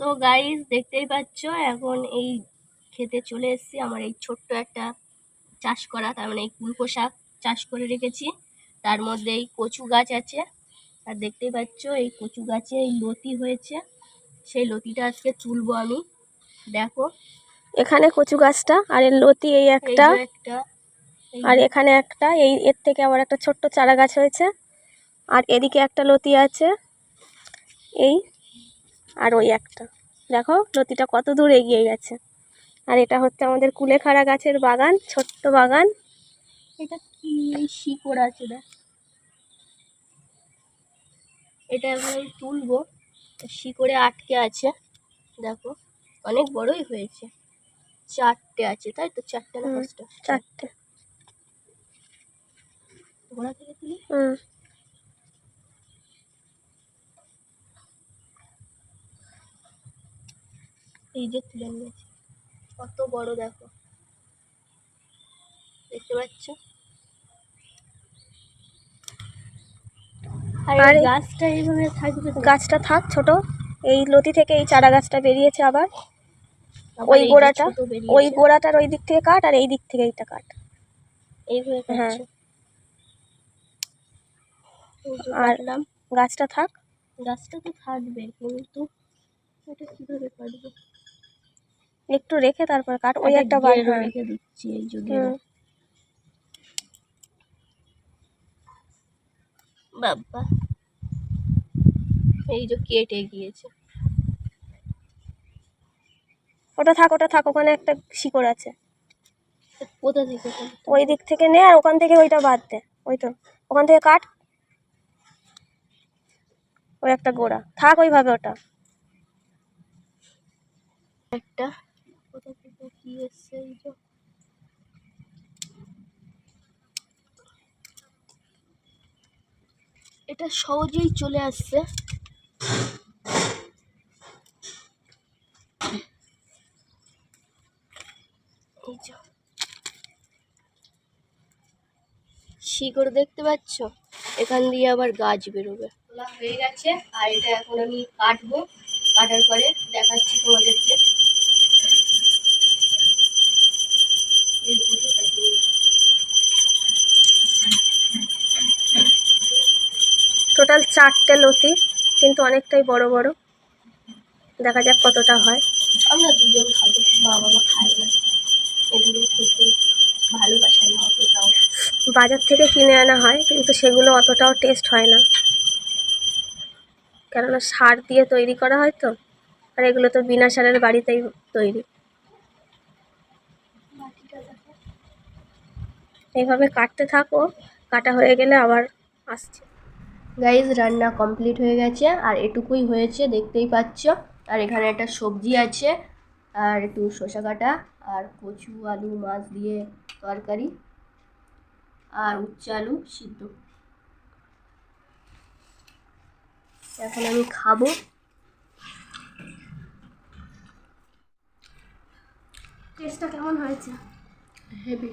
তো গাইস দেখতেই পাচ্ছ এখন এই খেতে চলে এসেছি। আমার এই ছোট্ট একটা চাষ করা তার মানে এই কুলপো শাক চাষ করে রেখেছি। তার মধ্যে এই কচু গাছ আছে। আর দেখতেই পাচ্ছ এই কচু গাছে এই লতি হয়েছে। সেই লতিটা আজকে তুলবো আমি। দেখো। এখানে কচু গাছটা আর এর লতি এই একটা আর এখানে একটা এই এর থেকে আবার একটা ছোট্ট চারা গাছ হয়েছে। আর এদিকে একটা লতি আছে। এই আর ওই একটা। দেখো লতিটা কত দূর এগিয়ে গেছে। আর এটা হচ্ছে আমাদের কুলেখাড়া গাছের বাগান ছোট্ট বাগান। এটা কি শিকড় আছে দেখ। এটা এখন আমি তুলবো। শিকড়ে আটকে আছে। দেখো অনেক বড়ই হয়েছে। চারটে আছে তাই তো? চারটে না পাঁচটা? চারটে। গোড়া থেকে তুলি? হুম। এই যে তুলে নিয়েছি। কত বড় দেখো। দেখতে পাচ্ছ? আর গাছটা এইভাবে থাকবে গাছটা থাক ছোট। এই লতি থেকে এই চারা গাছটা বেরিয়েছে আবার। ওই গোড়াটা ওই গোড়াটার ওই দিক থেকে কাট আর এই দিক থেকে এইটা কাট। এইভাবে হ্যাঁ। আর- গাছটা থাক। গাছটা তো থাকবে কিন্তু এটা কীভাবে কাটবো? একটু রেখে তারপর কাট ওই একটা বার রেখে দিচ্ছি এই যে গেরো। হুম। বাবা। এই যে কেটে গিয়েছে। ওটা থাক ওটা থাক ওখানে একটা শিকড় আছে। কোথা থেকে ওই দিক থেকে নে আর ওখান থেকে ওইটা বাদ দে ওই তো ওখান থেকে কাট। ওই একটা গোড়া থাক ওইভাবে ওটা। একটা এটা সহজেই চলে আসছে। শিকড় দেখতে পাচ্ছ? এখান দিয়ে আবার গাছ বেরোবে। হয়ে গেছে, আর এটা এখন আমি কাটবো। কাটার পরে দেখাচ্ছি তোমাদেরকে। টোটাল চারটে লতি কিন্তু অনেকটাই বড় বড়। দেখা যাক কতটা হয়। আমরা দুজন খাব মা বাবা খায় না। এগুলো খেতে ভালোবাসে না অতটাও। বাজার থেকে কিনে আনা হয় কিন্তু সেগুলো অতটাও টেস্ট হয় না। কেননা সার দিয়ে তৈরি করা হয় তো আর এগুলো তো বিনা সারের বাড়িতেই তৈরি। এইভাবে কাটতে থাকো কাটা হয়ে গেলে আবার আসছে। গাইজ রান্না কমপ্লিট হয়ে গেছে আর এটুকুই হয়েছে দেখতেই পাচ্ছ। আর এখানে একটা সবজি আছে আর একটু শসা কাটা আর কচু আলু মাছ দিয়ে তরকারি আর উচ্ছে আলু সিদ্ধ। এখন আমি খাব। টেস্টটা কেমন হয়েছে? হেভি